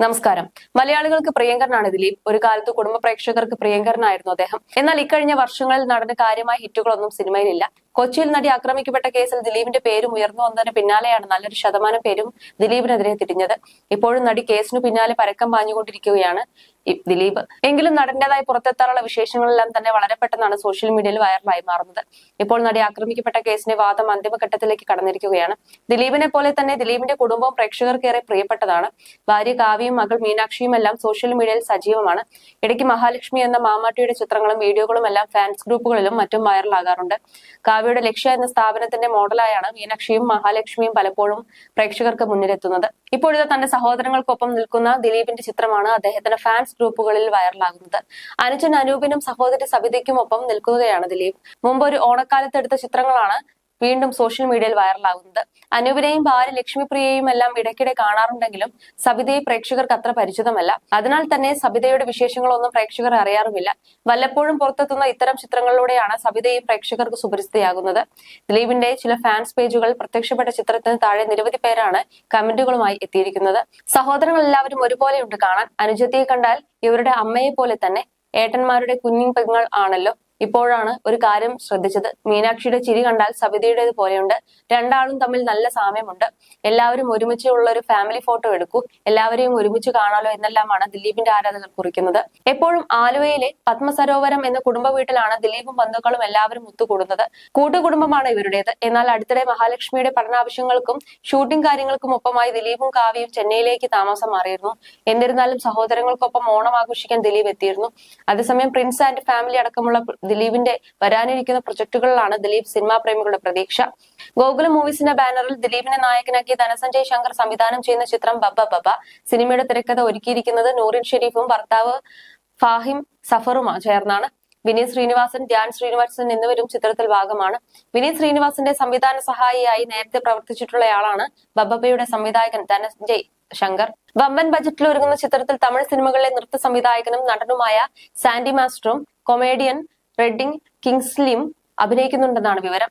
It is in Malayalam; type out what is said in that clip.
നമസ്കാരം. മലയാളികൾക്ക് പ്രിയങ്കരനാണ് ദിലീപ്. ഒരു കാലത്ത് കുടുംബ പ്രേക്ഷകർക്ക് പ്രിയങ്കരനായിരുന്നു അദ്ദേഹം. എന്നാൽ ഇക്കഴിഞ്ഞ വർഷങ്ങളിൽ നടന്ന കാര്യമായ ഹിറ്റുകളൊന്നും സിനിമയിലില്ല. കൊച്ചിയിൽ നടി ആക്രമിക്കപ്പെട്ട കേസിൽ ദിലീപിന്റെ പേരും ഉയർന്നു വന്നതിന് പിന്നാലെയാണ് നല്ലൊരു ശതമാനം പേരും ദിലീപിനെതിരെ തിരിഞ്ഞത്. ഇപ്പോഴും നടി കേസിനു പിന്നാലെ പരക്കം പാഞ്ഞുകൊണ്ടിരിക്കുകയാണ് ദിലീപ്. എങ്കിലും നടന്റേതായി പുറത്തെത്താറുള്ള വിശേഷങ്ങളെല്ലാം തന്നെ വളരെ പെട്ടെന്നാണ് സോഷ്യൽ മീഡിയയിൽ വൈറലായി മാറുന്നത്. ഇപ്പോൾ നടി ആക്രമിക്കപ്പെട്ട കേസിന്റെ വാദം അന്തിമഘട്ടത്തിലേക്ക് കടന്നിരിക്കുകയാണ്. ദിലീപിനെ പോലെ തന്നെ ദിലീപിന്റെ കുടുംബവും പ്രേക്ഷകർക്കേറെ പ്രിയപ്പെട്ടതാണ്. ഭാര്യ കാവ്യയും മകൾ മീനാക്ഷിയും എല്ലാം സോഷ്യൽ മീഡിയയിൽ സജീവമാണ്. ഇടയ്ക്ക് മഹാലക്ഷ്മി എന്ന മാമാട്ടിയുടെ ചിത്രങ്ങളും വീഡിയോകളും എല്ലാം ഫാൻസ് ഗ്രൂപ്പുകളിലും മറ്റും വൈറലാകാറുണ്ട്. കാവ്യയുടെ ലക്ഷ്യ എന്ന സ്ഥാപനത്തിന്റെ മോഡലായാണ് മീനാക്ഷിയും മഹാലക്ഷ്മിയും പലപ്പോഴും പ്രേക്ഷകർക്ക് മുന്നിലെത്തുന്നത്. ഇപ്പോഴത്തെ തന്റെ സഹോദരങ്ങൾക്കൊപ്പം നിൽക്കുന്ന ദിലീപിന്റെ ചിത്രമാണ് അദ്ദേഹത്തിന്റെ ഫാൻസ് ഗ്രൂപ്പുകളിൽ വൈറലാകുന്നത്. അനുജൻ അനൂപിനും സഹോദരി സബിതയ്ക്കും ഒപ്പം നിൽക്കുകയാണ് ദിലീപ്. മുമ്പ് ഒരു ഓണക്കാലത്ത് എടുത്ത ചിത്രങ്ങളാണ് വീണ്ടും സോഷ്യൽ മീഡിയയിൽ വൈറലാകുന്നത് അനൂപിനെയും ഭാര്യ ലക്ഷ്മിപ്രിയയും എല്ലാം ഇടയ്ക്കിടെ കാണാറുണ്ടെങ്കിലും സബിതയെ പ്രേക്ഷകർക്ക് അത്ര പരിചിതമല്ല. അതിനാൽ തന്നെ സബിതയുടെ വിശേഷങ്ങളൊന്നും പ്രേക്ഷകർ അറിയാറുമില്ല. വല്ലപ്പോഴും പുറത്തെത്തുന്ന ഇത്തരം ചിത്രങ്ങളിലൂടെയാണ് സബിതയും പ്രേക്ഷകർക്ക് സുപരിചിതയാകുന്നത്. ദിലീപിന്റെ ചില ഫാൻസ് പേജുകൾ പ്രത്യക്ഷപ്പെട്ട ചിത്രത്തിന് താഴെ നിരവധി പേരാണ് കമന്റുകളുമായി എത്തിയിരിക്കുന്നത്. സഹോദരങ്ങൾ എല്ലാവരും ഒരുപോലെയുണ്ട് കാണാൻ. അനുജത്തിയെ കണ്ടാൽ ഇവരുടെ അമ്മയെ പോലെ തന്നെ. ഏട്ടന്മാരുടെ കുഞ്ഞിൻ പെങ്ങൾ ആണല്ലോ. ഇപ്പോഴാണ് ഒരു കാര്യം ശ്രദ്ധിച്ചത്. മീനാക്ഷിയുടെ ചിരി കണ്ടാൽ സബിതയുടേത് പോലെയുണ്ട്. രണ്ടാളും തമ്മിൽ നല്ല സാമ്യമുണ്ട്. എല്ലാവരും ഒരുമിച്ചുള്ള ഒരു ഫാമിലി ഫോട്ടോ എടുക്കൂ. എല്ലാവരെയും ഒരുമിച്ച് കാണാലോ എന്നെല്ലാമാണ് ദിലീപിന്റെ ആരാധകർ കുറിക്കുന്നത്. എപ്പോഴും ആലുവയിലെ പത്മസരോവരം എന്ന കുടുംബ വീട്ടിലാണ് ദിലീപും ബന്ധുക്കളും എല്ലാവരും ഒത്തുകൂടുന്നത്. കൂട്ടുകുടുംബമാണ് ഇവരുടേത്. എന്നാൽ അടുത്തിടെ മഹാലക്ഷ്മിയുടെ പഠനാവശ്യങ്ങൾക്കും ഷൂട്ടിംഗ് കാര്യങ്ങൾക്കും ഒപ്പമായി ദിലീപും കാവ്യയും ചെന്നൈയിലേക്ക് താമസം മാറിയിരുന്നു. എന്നിരുന്നാലും സഹോദരങ്ങൾക്കൊപ്പം ഓണം ആഘോഷിക്കാൻ ദിലീപ് എത്തിയിരുന്നു. അതേസമയം പ്രിൻസ് ആൻഡ് ഫാമിലി അടക്കമുള്ള ദിലീപിന്റെ വരാനിരിക്കുന്ന പ്രൊജക്ടുകളിലാണ് ദിലീപ് സിനിമാ പ്രേമികളുടെ പ്രതീക്ഷ. ഗോകുലം മൂവീസിന്റെ ബാനറിൽ ദിലീപിനെ നായകനാക്കി ധനസഞ്ജയ് ശങ്കർ സംവിധാനം ചെയ്യുന്ന ചിത്രം ബബ്ബ ബബ സിനിമയുടെ തിരക്കഥ ഒരുക്കിയിരിക്കുന്നത് നൂറിൻ ഷെരീഫും ഭർത്താവ് ഫാഹിം സഫറുമാണ് ചേർന്നാണ്. വിനീത് ശ്രീനിവാസൻ ധ്യാൻ ശ്രീനിവാസൻ എന്നിവരും ചിത്രത്തിൽ ഭാഗമാണ്. വിനീത് ശ്രീനിവാസന്റെ സംവിധാന സഹായിയായി നേരത്തെ പ്രവർത്തിച്ചിട്ടുള്ളയാളാണ് ബബ്ബയുടെ സംവിധായകൻ ധനഞ്ജയ് ശങ്കർ. വമ്പൻ ബജറ്റിൽ ഒരുങ്ങുന്ന ചിത്രത്തിൽ തമിഴ് സിനിമകളിലെ നൃത്ത സംവിധായകനും നടനുമായ സാൻഡി മാസ്റ്ററും കൊമേഡിയൻ റെഡിംഗ് കിങ്സ്ലിയും അഭിനയിക്കുന്നുണ്ടെന്നാണ് വിവരം.